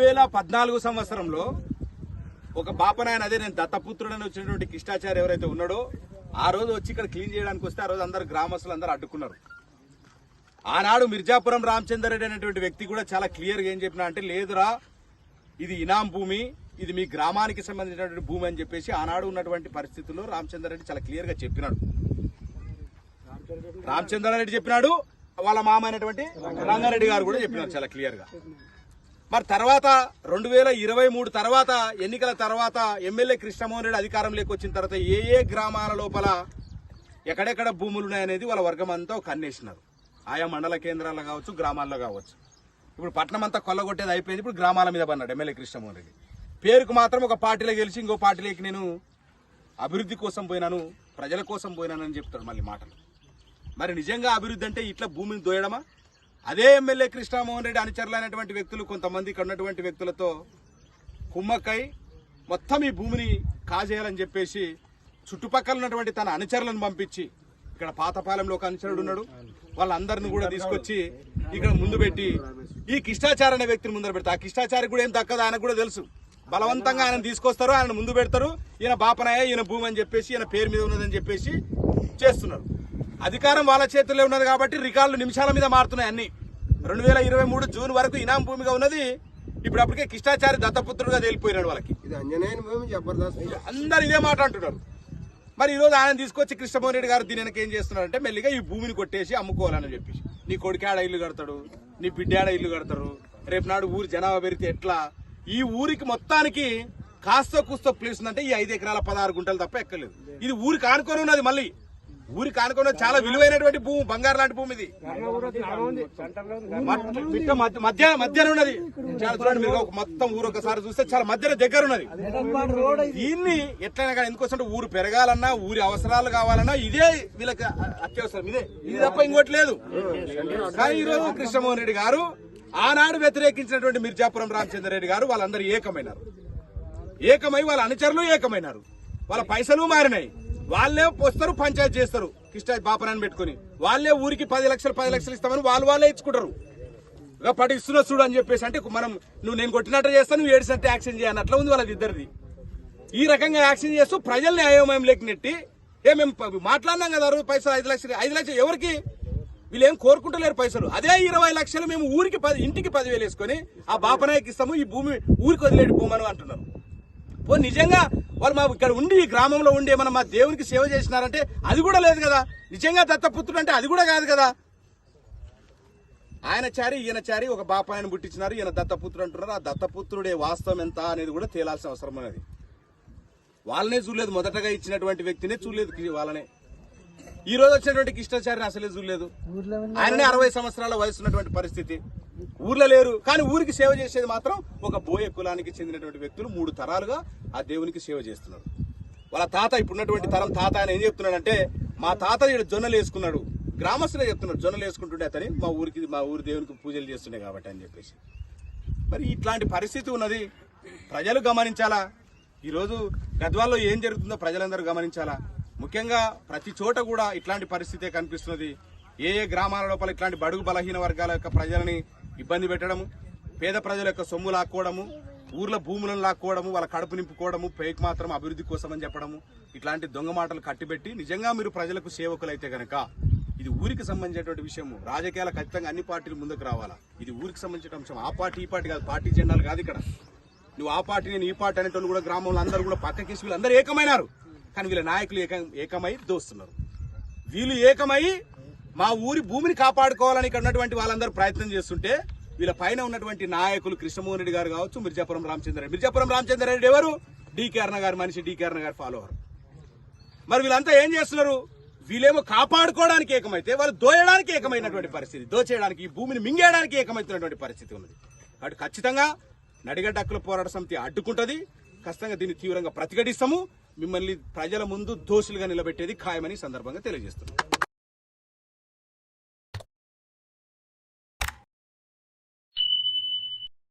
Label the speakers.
Speaker 1: వేల పద్నాలుగు సంవత్సరంలో ఒక బాపనాయన అదే నేను దత్తపుత్రుడని వచ్చినటువంటి కృష్ణాచార్య ఎవరైతే ఉన్నాడో ఆ రోజు వచ్చి ఇక్కడ క్లీన్ చేయడానికి వస్తే ఆ రోజు అందరు గ్రామస్తులు అందరూ అడ్డుకున్నారు. ఆనాడు మిర్జాపురం రామచంద్ర రెడ్డి అనేటువంటి వ్యక్తి కూడా చాలా క్లియర్గా ఏం చెప్పినా అంటే లేదురా ఇది ఇనాం భూమి ఇది మీ గ్రామానికి సంబంధించినటువంటి భూమి అని చెప్పేసి ఆనాడు ఉన్నటువంటి పరిస్థితుల్లో రామచంద్ర రెడ్డి చాలా క్లియర్గా చెప్పినాడు. రామచంద్రారెడ్డి చెప్పినాడు వాళ్ళ మామ అయినటువంటి రంగారెడ్డి గారు కూడా చెప్పినారు చాలా క్లియర్గా. మరి తర్వాత రెండు వేల ఇరవై మూడు తర్వాత ఎన్నికల తర్వాత ఎమ్మెల్యే కృష్ణమోహన్ రెడ్డి అధికారంలోకి వచ్చిన తర్వాత ఏ ఏ గ్రామాల లోపల ఎక్కడెక్కడ భూములు ఉన్నాయనేది వాళ్ళ వర్గం అంతా ఒక కన్నేసినారు ఆయా మండల కేంద్రాల్లో కావచ్చు గ్రామాల్లో కావచ్చు. ఇప్పుడు పట్టణం అంతా కొల్లగొట్టేది అయిపోయింది ఇప్పుడు గ్రామాల మీద పన్నాడు ఎమ్మెల్యే కృష్ణమోహన్ రెడ్డి. పేరుకు మాత్రం ఒక పార్టీలో గెలిచి ఇంకో పార్టీలోకి నేను అభివృద్ధి కోసం పోయినాను ప్రజల కోసం పోయినానని చెప్తాడు మళ్ళీ మాటలు. మరి నిజంగా అభివృద్ధి అంటే ఇట్లా భూమిని దోయడమా? అదే ఎమ్మెల్యే కృష్ణమోహన్ రెడ్డి అనుచరులైనటువంటి వ్యక్తులు కొంతమంది ఇక్కడ ఉన్నటువంటి వ్యక్తులతో కుమ్మక్కై మొత్తం ఈ భూమిని కాజేయాలని చెప్పేసి చుట్టుపక్కల ఉన్నటువంటి తన అనుచరులను పంపించి ఇక్కడ పాతపాలెంలో ఒక అనుచరుడు ఉన్నాడు. వాళ్ళందరిని కూడా తీసుకొచ్చి ఇక్కడ ముందు పెట్టి ఈ కిష్టాచార అనే వ్యక్తిని ముందర పెడతారు ఆ కిష్టాచారి కూడా ఏం దక్కదు ఆయనకు కూడా తెలుసు. బలవంతంగా ఆయన తీసుకొస్తారు ఆయన ముందు పెడతారు. ఈయన బాపనాయ ఈయన భూమి అని చెప్పేసి ఈయన పేరు మీద ఉన్నదని చెప్పేసి చేస్తున్నారు. అధికారం వాళ్ళ చేతుల్లో ఉన్నది కాబట్టి రికార్డులు నిమిషాల మీద మారుతున్నాయి అన్నీ. రెండు వేల ఇరవై మూడు జూన్ వరకు ఇనాం భూమిగా ఉన్నది. ఇప్పుడు అప్పటికే కిష్టాచారి దత్తపుత్రుడుగా తేలిపోయినాడు వాళ్ళకి. అందరు ఇదే మాట అంటున్నారు. మరి ఈ రోజు ఆయన తీసుకొచ్చి కృష్ణమోహన్ రెడ్డి గారు దీని వెనక ఏం చేస్తున్నారంటే మెల్లిగా ఈ భూమిని కొట్టేసి అమ్ముకోవాలని చెప్పేసి. నీ కొడుకాడ ఇల్లు కడతాడు? నీ బిడ్డాడ ఇల్లు కడతారు? రేపు నాడు ఊరి జనాభా పెరిగితే ఎట్లా? ఈ ఊరికి మొత్తానికి కాస్త కూస్తో ప్లేస్ ఉందంటే ఈ ఐదు ఎకరాల పదహారు గుంటలు తప్ప ఎక్కలేదు ఇది ఊరికి ఆనుకొని ఉన్నది మళ్ళీ. ఊరికి ఆనుకొని చాలా విలువైనటువంటి భూమి బంగారు లాంటి భూమి ఇది. మధ్య మధ్యన ఉన్నది. చాలా చూడండి మీరు మొత్తం ఊరు ఒకసారి చూస్తే చాలా మధ్యన దగ్గర ఉన్నది. దీన్ని ఎట్లయినా కానీ ఎందుకోసం ఊరు పెరగాలన్నా ఊరి అవసరాలు కావాలన్నా ఇదే వీళ్ళకి అత్యవసరం. ఇదే. ఇది తప్ప ఇంకోటి లేదు. కానీ ఈరోజు కృష్ణమోహన్ రెడ్డి గారు ఆనాడు వ్యతిరేకించినటువంటి మిర్జాపురం రామచంద్ర రెడ్డి గారు వాళ్ళందరూ ఏకమైనారు. ఏకమై వాళ్ళ అనుచరులు ఏకమైనారు. వాళ్ళ పైసలు మారినాయి. వాళ్ళే వస్తారు పంచాయతీ చేస్తారు. కిష్ట బాపనాన్ని పెట్టుకుని. వాళ్ళే ఊరికి పది లక్షలు పది లక్షలు ఇస్తామని వాళ్ళు వాళ్ళే ఇచ్చుకుంటారు. ఇక పడి ఇస్తున్నా చూడు అని చెప్పేసి అంటే మనం నువ్వు నేను కొట్టినట్టు చేస్తాను నువ్వు ఏడిసినట్టు యాక్షన్ చేయను అట్లా ఉంది వాళ్ళది ఇద్దరిది. ఈ రకంగా యాక్షన్ చేస్తూ ప్రజల్ని అయోమయం లేక నెట్టి ఏ మేము మాట్లాడినాం కదా అరవై పైసలు ఐదు లక్షలు ఐదు లక్షలు ఎవరికి? వీళ్ళు ఏం కోరుకుంటలేరు పైసలు. అదే ఇరవై లక్షలు మేము ఊరికి పది ఇంటికి పదివేలు వేసుకొని ఆ బాపనాయకి ఇస్తాము ఈ భూమి ఊరికి వదిలేడు భూమని అంటున్నారు. ఓ నిజంగా వాళ్ళు మా ఇక్కడ ఉండి ఈ గ్రామంలో ఉండి ఏమన్నా మా దేవునికి సేవ చేసినారంటే అది కూడా లేదు కదా. నిజంగా దత్తపుత్రుడు అంటే అది కూడా కాదు కదా. ఆయన చారి ఈయన చారి ఒక బాపాయని పుట్టించినారు ఈయన దత్తపుత్రుడు అంటున్నారు. ఆ దత్తపుత్రుడే వాస్తవం ఎంత అనేది కూడా తేలాల్సిన అవసరం ఉన్నది. వాళ్ళనే చూడలేదు. మొదటగా ఇచ్చినటువంటి వ్యక్తినే చూడలేదు వాళ్ళనే. ఈ రోజు వచ్చినటువంటి కృష్ణాచారిని అసలే చూడలేదు. ఆయననే అరవై సంవత్సరాల వయసు ఉన్నటువంటి పరిస్థితి. ఊర్లో లేరు కానీ ఊరికి సేవ చేసేది మాత్రం ఒక బోయ కులానికి చెందినటువంటి వ్యక్తులు మూడు తరాలుగా ఆ దేవునికి సేవ చేస్తున్నారు. వాళ్ళ తాత ఇప్పుడున్నటువంటి తరం తాత ఆయన ఏం చెప్తున్నాడంటే మా తాత ఇక్కడ జొన్నలు వేసుకున్నాడు గ్రామస్తులే చెప్తున్నాడు జొన్నలు వేసుకుంటుండే అతని మా ఊరికి మా ఊరి దేవునికి పూజలు చేస్తుండే కాబట్టి అని చెప్పేసి. మరి ఇట్లాంటి పరిస్థితి ఉన్నది ప్రజలు గమనించాలా? ఈరోజు గద్వాల్లో ఏం జరుగుతుందో ప్రజలందరూ గమనించాలా? ముఖ్యంగా ప్రతి చోట కూడా ఇట్లాంటి పరిస్థితే కనిపిస్తున్నది. ఏ ఏ గ్రామాల లోపల ఇట్లాంటి బడుగు బలహీన వర్గాల యొక్క ప్రజలని ఇబ్బంది పెట్టడము పేద ప్రజల యొక్క సొమ్ము లాక్కోవడము ఊర్ల భూములను లాక్కోవడము వాళ్ళ కడుపు నింపుకోవడము పేక్ మాత్రం అభివృద్ధి కోసం అని చెప్పడము ఇట్లాంటి దొంగ మాటలు కట్టిపెట్టి నిజంగా మీరు ప్రజలకు సేవకులైతే గనక ఇది ఊరికి సంబంధించినటువంటి విషయము. రాజకీయాల ఖచ్చితంగా అన్ని పార్టీలు ముందుకు రావాలా? ఇది ఊరికి సంబంధించిన అంశం. ఆ పార్టీ ఈ పార్టీ కాదు పార్టీ జెండాలు కాదు ఇక్కడ. నువ్వు ఆ పార్టీ నేను ఈ పార్టీ అనేటోళ్ళు కూడా గ్రామంలో అందరూ కూడా పక్కకేసి వీళ్ళందరూ ఏకమైనారు. కానీ వీళ్ళ నాయకులు ఏకం ఏకమై దోస్తున్నారు. వీళ్ళు ఏకమై మా ఊరి భూమిని కాపాడుకోవాలని ఇక్కడ ఉన్నటువంటి వాళ్ళందరూ ప్రయత్నం చేస్తుంటే వీళ్ళ పైన ఉన్నటువంటి నాయకులు కృష్ణమోహన్ రెడ్డి గారు కావచ్చు మిర్జాపురం రామచంద్ర రెడ్డి. మిర్జాపురం రామచంద్ర రెడ్డి ఎవరు? డీకే అర్ణ గారి మనిషి డీకే అర్ణ గారి ఫాలోవర్ మరి వీళ్ళంతా ఏం చేస్తున్నారు? వీళ్ళేమో కాపాడుకోవడానికి ఏకమైతే వాళ్ళు దోయడానికి ఏకమైనటువంటి పరిస్థితి. దోచేయడానికి ఈ భూమిని మింగేయడానికి ఏకమైతున్నటువంటి పరిస్థితి ఉన్నది. కాబట్టి ఖచ్చితంగా నడిగడ్డ హక్కుల పోరాట సమితి అడ్డుకుంటుంది. ఖచ్చితంగా దీన్ని తీవ్రంగా ప్రతిఘటిస్తాము. మిమ్మల్ని ప్రజల ముందు దోషులుగా నిలబెట్టేది ఖాయమని సందర్భంగా తెలియజేస్తున్నాం.